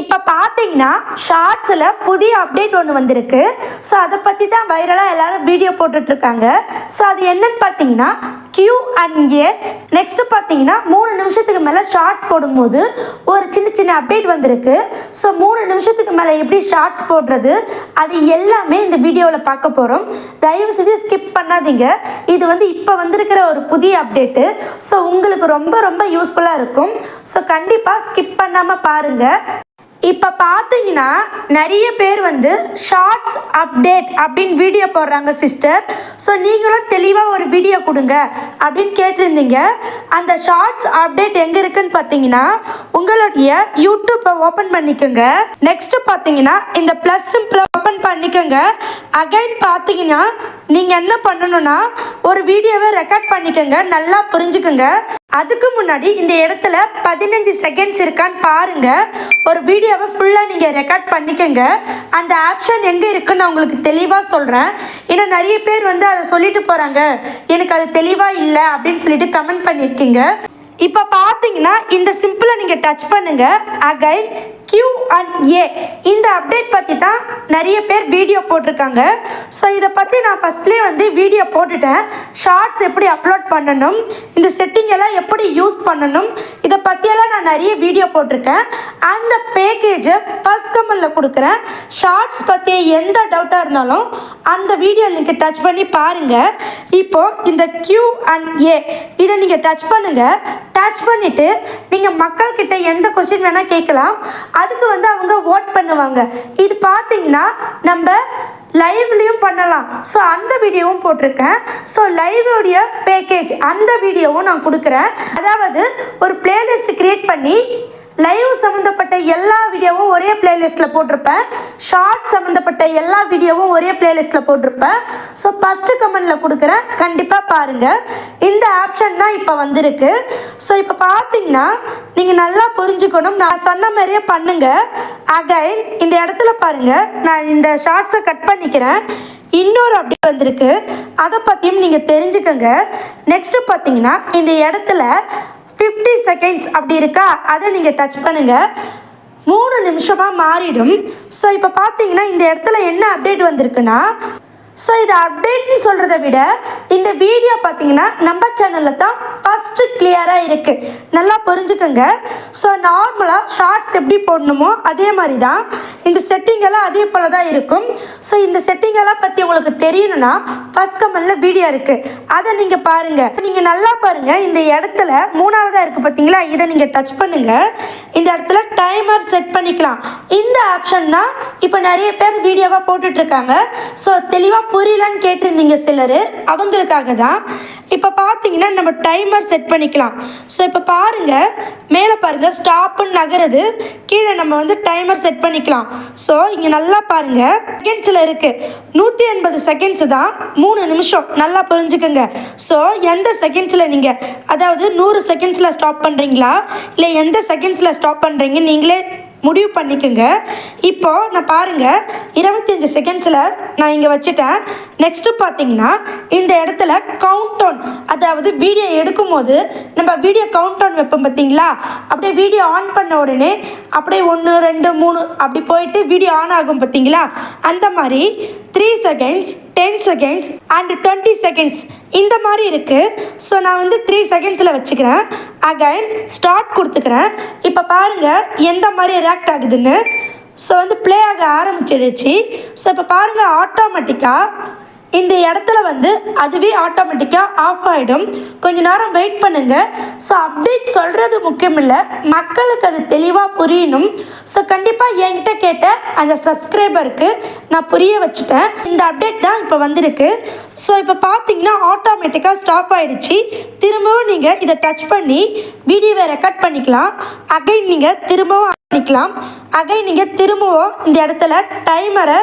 இப்போ பார்த்தீங்கன்னா ஷார்ட்ஸில் புதிய அப்டேட் ஒன்று வந்திருக்கு. ஸோ அதை பற்றி தான் வைரலாக எல்லாரும் வீடியோ போட்டுட்ருக்காங்க. ஸோ அது என்னன்னு பார்த்தீங்கன்னா கியூ அண்ட் ஏ நெக்ஸ்ட்டு பார்த்தீங்கன்னா மூணு நிமிஷத்துக்கு மேலே ஷார்ட்ஸ் போடும்போது ஒரு சின்ன சின்ன அப்டேட் வந்திருக்கு. ஸோ மூணு நிமிஷத்துக்கு மேலே எப்படி ஷார்ட்ஸ் போடுறது அது எல்லாமே இந்த வீடியோவில் பார்க்க போகிறோம் தயவு செஞ்சு ஸ்கிப் பண்ணாதீங்க. இது வந்து இப்போ வந்திருக்கிற ஒரு புதிய அப்டேட்டு ஸோ உங்களுக்கு ரொம்ப ரொம்ப யூஸ்ஃபுல்லாக இருக்கும். ஸோ கண்டிப்பாக ஸ்கிப் பண்ணாமல் பாருங்கள் இப்போ பார்த்தீங்கன்னா நிறைய பேர் வந்து ஷார்ட்ஸ் அப்டேட் அப்படின்னு வீடியோ போடுறாங்க சிஸ்டர் ஸோ நீங்களும் தெளிவாக ஒரு வீடியோ கொடுங்க அப்படின்னு கேட்டிருந்தீங்க. அந்த ஷார்ட்ஸ் அப்டேட் எங்கே இருக்குன்னு பார்த்தீங்கன்னா உங்களுடைய யூடியூப்பை ஓப்பன் பண்ணிக்கோங்க. நெக்ஸ்ட் பார்த்தீங்கன்னா இந்த ப்ளஸ் சிம்பிளை ஓப்பன் பண்ணிக்கோங்க. அகைன் பார்த்தீங்கன்னா நீங்கள் என்ன பண்ணணும்னா ஒரு வீடியோவை ரெக்கார்ட் பண்ணிக்கோங்க. நல்லா புரிஞ்சுக்கோங்க. அதுக்கு முன்னாடி இந்த இடத்துல பதினஞ்சு செகண்ட்ஸ் இருக்கான்னு பாருங்க. ஒரு வீடியோவை ஃபுல்லாக நீங்கள் ரெக்கார்ட் பண்ணிக்கோங்க. அந்த ஆப்ஷன் எங்கே இருக்குன்னு நான் உங்களுக்கு தெளிவாக சொல்கிறேன் ஏன்னா நிறைய பேர் வந்து அதை சொல்லிட்டு போகிறாங்க எனக்கு அது தெளிவாக இல்லை அப்படின்னு சொல்லிட்டு கமெண்ட் பண்ணியிருக்கீங்க. இப்போ பார்த்தீங்கன்னா இந்த சிம்பிளை நீங்கள் டச் பண்ணுங்கள் அகைன் கியூ அண்ட் ஏ இந்த அப்டேட் பற்றி தான் நிறைய பேர் வீடியோ போட்டிருக்காங்க. ஸோ இதை பற்றி நான் ஃபஸ்ட்லேயே வந்து வீடியோ போட்டுட்டேன். ஷார்ட்ஸ் எப்படி அப்லோட் பண்ணணும் இந்த செட்டிங் எல்லாம் எப்படி யூஸ் பண்ணணும் இதை பற்றியெல்லாம் நான் நிறைய வீடியோ போட்டிருக்கேன். அந்த பேக்கேஜை ஃபஸ்ட் கமெண்டில் கொடுக்குறேன். ஷார்ட்ஸ் பற்றி எந்த டவுட்டாக இருந்தாலும் அந்த வீடியோ லிங்க் டச் பண்ணி பாருங்கள் இப்போது இந்த கியூ அண்ட் ஏ இதை நீங்கள் டச் பண்ணுங்கள் டச் பண்ணிவிட்டு நீங்கள் மக்கள்கிட்ட எந்த கொஸ்டின் வேணால் கேட்கலாம். அதுக்கு வந்து அவங்க ஓட் பண்ணுவாங்க. இது பார்த்தீங்கன்னா நம்ம லைவ்லேயும் பண்ணலாம். ஸோ அந்த வீடியோவும் போட்டிருக்கேன். ஸோ லைவோடைய பேக்கேஜ் அந்த வீடியோவும் நான் கொடுக்குறேன். அதாவது ஒரு பிளேலிஸ்ட் க்ரியேட் பண்ணி லைவ் சம்மந்தப்பட்ட எல்லா வீடியோவும் ஒரே பிளேலிஸ்ட்டில் போட்டிருப்பேன். ஷார்ட்ஸ் சம்மந்தப்பட்ட எல்லா வீடியோவும் ஒரே பிளேலிஸ்ட்டில் போட்டிருப்பேன். ஸோ ஃபஸ்ட்டு கமெண்டில் கொடுக்குறேன். கண்டிப்பாக பாருங்கள் இந்த ஆப்ஷன் தான் இப்போ வந்திருக்கு. ஸோ இப்போ பார்த்தீங்கன்னா நீங்கள் நல்லா புரிஞ்சுக்கணும். நான் சொன்ன மாதிரியே பண்ணுங்கள் அகைன் இந்த இடத்துல பாருங்கள் நான் இந்த ஷார்ட்ஸை கட் பண்ணிக்கிறேன். இன்னொரு அப்டேட் வந்திருக்கு. அதை பற்றியும் நீங்கள் தெரிஞ்சுக்கோங்க. நெக்ஸ்ட்டு பார்த்தீங்கன்னா இந்த இடத்துல ஃபிஃப்டி செகண்ட்ஸ் அப்படி இருக்கா? அதை நீங்கள் டச் பண்ணுங்கள் மூணு நிமிஷமாக மாறிடும். ஸோ இப்போ பார்த்தீங்கன்னா இந்த இடத்துல என்ன அப்டேட் வந்திருக்குன்னா ஸோ இது அப்டேட்னு சொல்கிறத விட இந்த வீடியோ பார்த்தீங்கன்னா நம்ம சேனலில் தான் ஃபஸ்ட்டு கிளியராக இருக்குது நல்லா புரிஞ்சுக்கோங்க. ஸோ நார்மலாக ஷார்ட்ஸ் எப்படி போடணுமோ அதே மாதிரி தான் இந்த செட்டிங் எல்லாம் அதே போல் தான் இருக்கும். ஸோ இந்த செட்டிங் எல்லாம் பற்றி உங்களுக்கு தெரியணும்னா ஃபஸ்ட் கமெண்டில் வீடியோ இருக்குது அதை நீங்கள் பாருங்கள் நீங்கள் நல்லா பாருங்கள் இந்த இடத்துல மூணாவதாக இருக்குது பார்த்தீங்களா இதை நீங்கள் டச் பண்ணுங்கள் இந்த இடத்துல டைமர் செட் பண்ணிக்கலாம். இந்த ஆப்ஷன் தான் இப்போ நிறைய பேர் வீடியோவாக போட்டுட்ருக்காங்க ஸோ தெளிவாக புரியலன்னு கேட்டிருந்தீங்க சிலர். அவங்களுக்காக தான். பார்த்தீங்கன்னா நம்ம டைமர் செட் பண்ணிக்கலாம். ஸோ இப்போ பாருங்கள் மேலே பாருங்கள் ஸ்டாப்புன்னு நகருது. கீழே நம்ம வந்து டைமர் செட் பண்ணிக்கலாம். ஸோ இங்கே நல்லா பாருங்கள் செகண்ட்ஸில் இருக்குது நூற்றி எண்பது செகண்ட்ஸ் தான் மூணு நிமிஷம். நல்லா புரிஞ்சுக்கோங்க. ஸோ எந்த செகண்ட்ஸில் நீங்கள் அதாவது நூறு செகண்ட்ஸில் ஸ்டாப் பண்ணுறீங்களா இல்லை எந்த செகண்ட்ஸில் ஸ்டாப் பண்ணுறீங்க நீங்களே முடிவு பண்ணிக்கோங்க. இப்போது நான் பாருங்கள் இருபத்தஞ்சி செகண்ட்ஸில் நான் இங்கே வச்சுட்டேன். நெக்ஸ்ட்டு பார்த்தீங்கன்னா இந்த இடத்துல கவுண்ட் அதாவது வீடியோ எடுக்கும்போது நம்ம வீடியோ கவுண்ட் வைப்போம் பார்த்தீங்களா? அப்படியே வீடியோ ஆன் பண்ண உடனே அப்படியே ஒன்று ரெண்டு மூணு அப்படி போயிட்டு வீடியோ ஆன் ஆகும் பார்த்தீங்களா? அந்த மாதிரி three seconds ten seconds and twenty seconds இந்த மாதிரி இருக்குது ஸோ நான் வந்து த்ரீ செகண்ட்ஸில் வச்சுக்கிறேன். அகைன் ஸ்டார்ட் கொடுத்துக்கிறேன். இப்போ பாருங்கள் எந்த மாதிரி ரியாக்ட் ஆகுதுன்னு. ஸோ வந்து ப்ளே ஆக ஆரம்பிச்சிடுச்சு. ஸோ இப்போ பாருங்கள் ஆட்டோமேட்டிக்காக இந்த இடத்துல வந்து அதுவே ஆட்டோமேட்டிக்காக ஆஃப் ஆகிடும் கொஞ்ச நேரம் வெயிட் பண்ணுங்கள் ஸோ அப்டேட் சொல்கிறது முக்கியமில்லை. மக்களுக்கு அது தெளிவாக புரியணும். ஸோ கண்டிப்பாக என்கிட்ட கேட்ட அந்த சப்ஸ்கிரைபருக்கு நான் புரிய வச்சுட்டேன். இந்த அப்டேட் தான் இப்போ வந்திருக்கு. ஸோ இப்போ பார்த்தீங்கன்னா ஆட்டோமேட்டிக்காக ஸ்டாப் ஆகிடுச்சு திரும்பவும் நீங்கள் இதை டச் பண்ணி வீடியோவை ரெக்கார்ட் பண்ணிக்கலாம். அகைன் நீங்கள் திரும்பவும் பண்ணிக்கலாம். அகைன் நீங்கள் திரும்பவும் இந்த இடத்துல டைமரை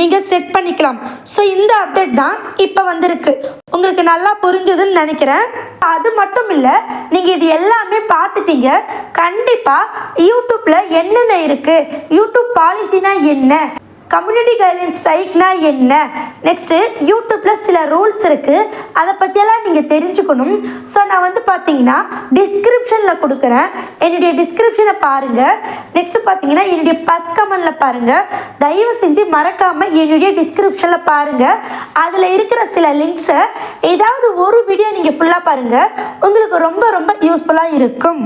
நீங்கள் செட் பண்ணிக்கலாம். ஸோ இந்த அப்டேட் தான் இப்போ வந்திருக்கு. உங்களுக்கு நல்லா புரிஞ்சதுன்னு நினைக்கிறேன். அது மட்டும் இல்லை நீங்கள் இது எல்லாமே பார்த்துட்டீங்க. கண்டிப்பாக யூடியூப்பில் என்னென்ன இருக்குது யூடியூப் பாலிசினா என்ன? கம்யூனிட்டி கைட்லைன் ஸ்ட்ரைக்னா என்ன? நெக்ஸ்ட்டு யூடியூப்பில் சில ரூல்ஸ் இருக்குது அதை பற்றியெல்லாம் நீங்கள் தெரிஞ்சுக்கணும். ஸோ நான் வந்து பார்த்தீங்கன்னா டிஸ்கிரிப்ஷனில் கொடுக்குறேன். என்னுடைய டிஸ்கிரிப்ஷனை பாருங்கள் நெக்ஸ்ட்டு பார்த்தீங்கன்னா என்னுடைய பஸ் கமெண்டில் பாருங்கள் தயவு செஞ்சு மறக்காமல் என்னுடைய டிஸ்கிரிப்ஷனில் பாருங்கள் அதில் இருக்கிற சில லிங்க்ஸை ஏதாவது ஒரு வீடியோ நீங்கள் ஃபுல்லாக பாருங்கள் உங்களுக்கு ரொம்ப ரொம்ப யூஸ்ஃபுல்லாக இருக்கும்.